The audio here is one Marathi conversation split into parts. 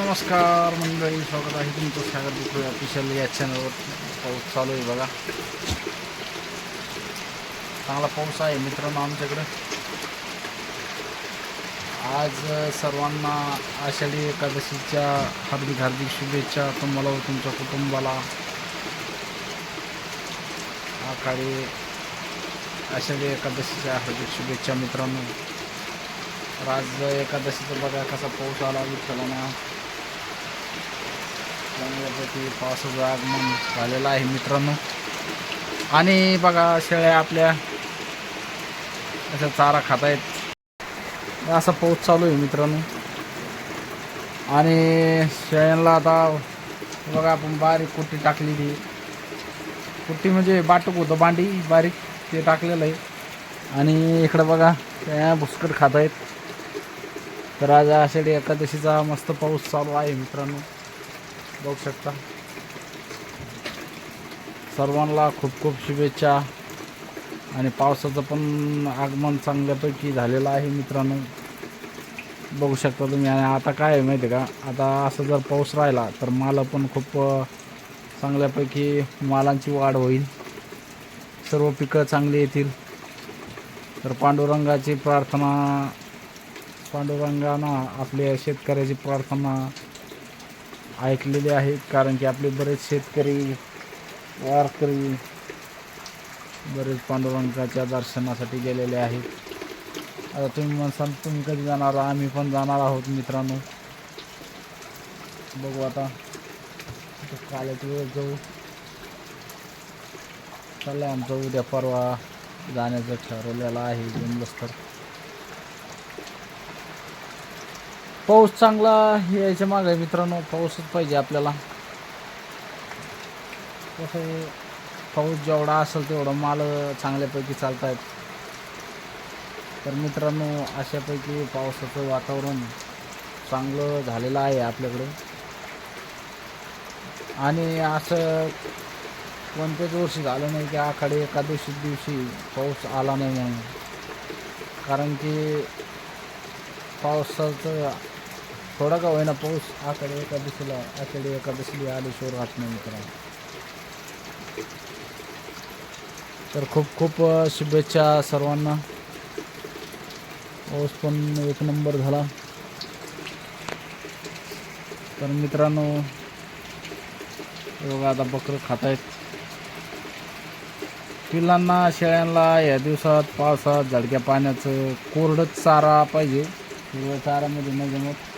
नमस्कार मंडळी स्वागत आहे तुमचं सागर दुखळे ऑफिशियल या चॅनलवर पाऊस चालू आहे बघा. चांगला पाऊस आहे मित्रांनो आमच्याकडे. आज सर्वांना आषाढी एकादशीच्या हार्दिक हार्दिक शुभेच्छा तुम्हाला व तुमच्या कुटुंबाला. आखाडी आषाढी एकादशीच्या हार्दिक शुभेच्छा मित्रांनो. तर आज एकादशीचं बघा कसा पाऊस आला विठ्ठलाना. चांगल्यापैकी पावसाचं आगमन झालेलं आहे मित्रांनो. आणि बघा शेळ्या आपल्या अशा चारा खात आहेत असा पाऊस चालू आहे मित्रांनो. आणि शेळ्यांना आता बघा आपण बारीक कुट्टी टाकलेली कुट्टी म्हणजे बाटूक होतं बांडी बारीक ते टाकलेलं आहे. आणि इकडं बघा त्या भुसकट खात आहेत तर आज आषाढी एकादशीचा मस्त पाऊस चालू आहे मित्रांनो. बघू शकता. सर्वांना खूप खूप शुभेच्छा. आणि पावसाचं पण आगमन चांगल्यापैकी झालेलं आहे मित्रांनो. बघू शकता तुम्ही. आणि आता काय आहे माहिती आहे का? आता असं जर पाऊस राहिला तर माला पण खूप चांगल्यापैकी मालांची वाढ होईल. सर्व पिकं चांगली येतील. तर पांडुरंगाची प्रार्थना पांडुरंगानं आपल्या शेतकऱ्याची प्रार्थना ऐकलेले आहेत कारण की आपले बरेच शेतकरी वारकरी बरेच पांडुरंगाच्या दर्शनासाठी गेलेले आहेत. आता तुम्ही म्हणसाल तुम्ही कधी जाणार? आम्ही पण जाणार आहोत मित्रांनो. बघू आता. कालच वेळ जाऊ. चाललं आमचं उद्या परवा जाण्याचं ठरवलेलं आहे जमलंच तर पाऊस चांगला यायच्या मागे मित्रांनो पाऊसच पाहिजे आपल्याला. कसं पाऊस जेवढा असेल तेवढं माल चांगल्यापैकी चालत आहेत तर मित्रांनो अशापैकी पावसाचं वातावरण चांगलं झालेलं आहे आपल्याकडे. आणि असं कोणत्याच वर्षी झालं नाही की आखाडे एकादशी दिवशी पाऊस आला नाही म्हणून. कारण की पावसाचं थोडा का होईना पाऊस आकडे एकादशीला आषाढी एकादशीला आल्याशिवाय राहत नाही मित्रांनो तर खूप खूप शुभेच्छा सर्वांना. पाऊस पण एक नंबर झाला. तर मित्रांनो बघा आता बकरं खात आहेत पिल्लांना शेळ्यांना या दिवसात पावसात झडक्या पाण्याचं कोरडंच चारा पाहिजे. हिरव्या चारामध्ये न जमत.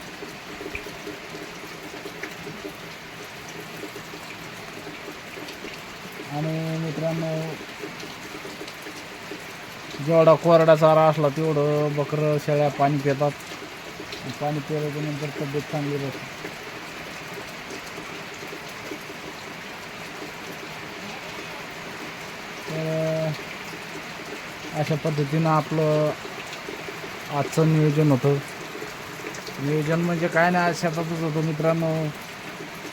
आणि मित्रांनो जेवढा कोरडा चारा असला तेवढं बकरं शेळ्या पाणी पितात. पाणी पिल्याच्या नंतर तब्येत चांगली राहते. तर अशा पद्धतीनं आपलं आजचं नियोजन होतं. नियोजन म्हणजे काय नाही आज शेतातच होतं मित्रांनो.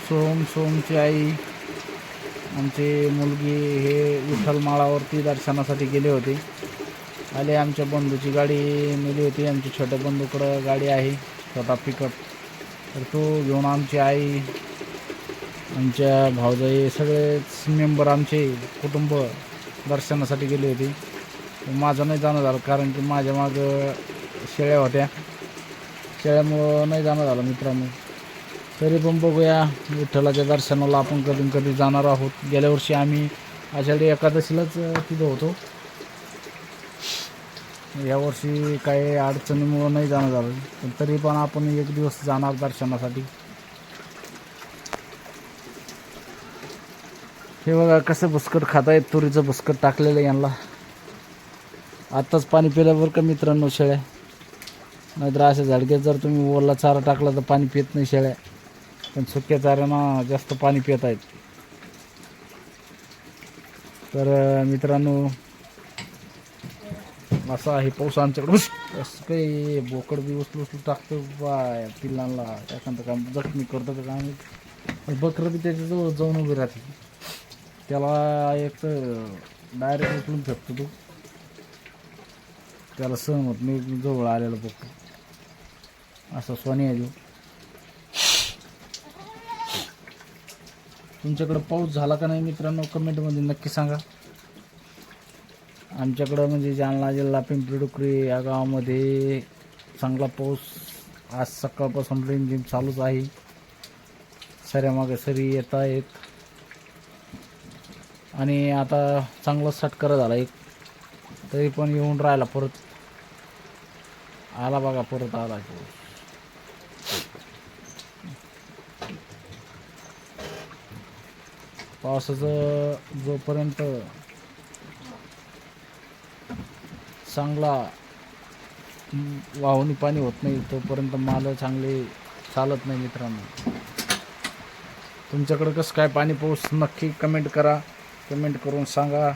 सोम सोमची आई आमची मुलगी हे विठ्ठल माळावरती दर्शनासाठी गेले होते. आले आमच्या बंधूची गाडी नेली होती. आमच्या छोट्या बंधूकडं गाडी आहे छोटा पिकअप तर तो घेऊन आमची आई आमच्या भाऊजाई सगळेच मेंबर आमचे कुटुंब दर्शनासाठी गेले होते. माझं नाही जाणं झालं कारण की माझ्या मागं शेळ्या होत्या. शेळ्यामुळं नाही जाणं झालं मित्रांनो. तरी पण बघूया. विठ्ठलाच्या दर्शनाला आपण कधी कधी जाणार आहोत. गेल्या वर्षी आम्ही आषाढी एकादशीलाच तिथं होतो. यावर्षी काही अडचणीमुळं नाही जाणं झालं. पण तरी पण आपण एक दिवस जाणार दर्शनासाठी. हे बघा कसं बुस्कट खातायत तुरीचं बुस्कट टाकलेलं यांना. आत्ताच पाणी पिल्यावर का मित्रांनो शेळ्या. नाहीतर अशा झाडक्यात जर तुम्ही ओला चारा टाकला तर पाणी पित नाही शेळ्या. पण सुक्या चाऱ्यांना जास्त पाणी पित आहेत. तर मित्रांनो असा आहे पाऊस आमच्याकडे. असं काही बोकड बी उचलू उचलू टाकतो. बाय पिल्लांना एखादं काम जखमी करतो का काय बकरं बी त्याच्याजवळ जाऊन उभी राहते त्याला एक तर डायरेक्ट उचलून फेकतो तो. त्याला सहमत मी जवळ आलेलं बघतो. असं सोनी आहे तुमच्याकडं पाऊस झाला का नाही मित्रांनो कमेंटमध्ये नक्की सांगा. आमच्याकडं म्हणजे जालना जिल्हा पिंपरी डुकरी या गावामध्ये चांगला पाऊस आज सकाळपासून रिमझिम चालूच आहे. सऱ्या मागे सरी येत आहेत. आणि आता चांगला सटकरा झाला एक. तरी पण येऊन राहिला परत. आला बघा परत आला पाऊस. पावसाचं जोपर्यंत चांगला वाहून पाणी होत नाही तोपर्यंत माल चांगले चालत नाही मित्रांनो. तुमच्याकडं कसं काय पाणी पाऊस नक्की कमेंट करा. कमेंट करून सांगा.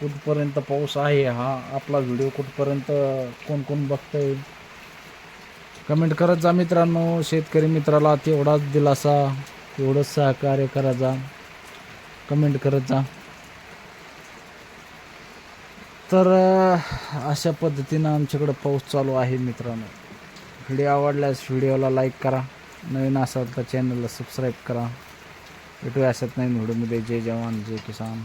कुठपर्यंत पाऊस आहे हा आपला व्हिडिओ कुठपर्यंत कोण कोण बघतंय? कमेंट करत जा मित्रांनो. शेतकरी मित्राला तेवढाच दिलासा. एवढं सहकार्य करा जा. कमेंट करत जा. तर अशा पद्धतीनं आमच्याकडं पाऊस चालू आहे मित्रांनो. व्हिडिओ आवडल्यास व्हिडिओला लाईक करा. नवीन असाल तर चॅनलला सबस्क्राईब करा. भेटूया अशात नवीन व्हिडिओमध्ये. जय जवान जय किसान.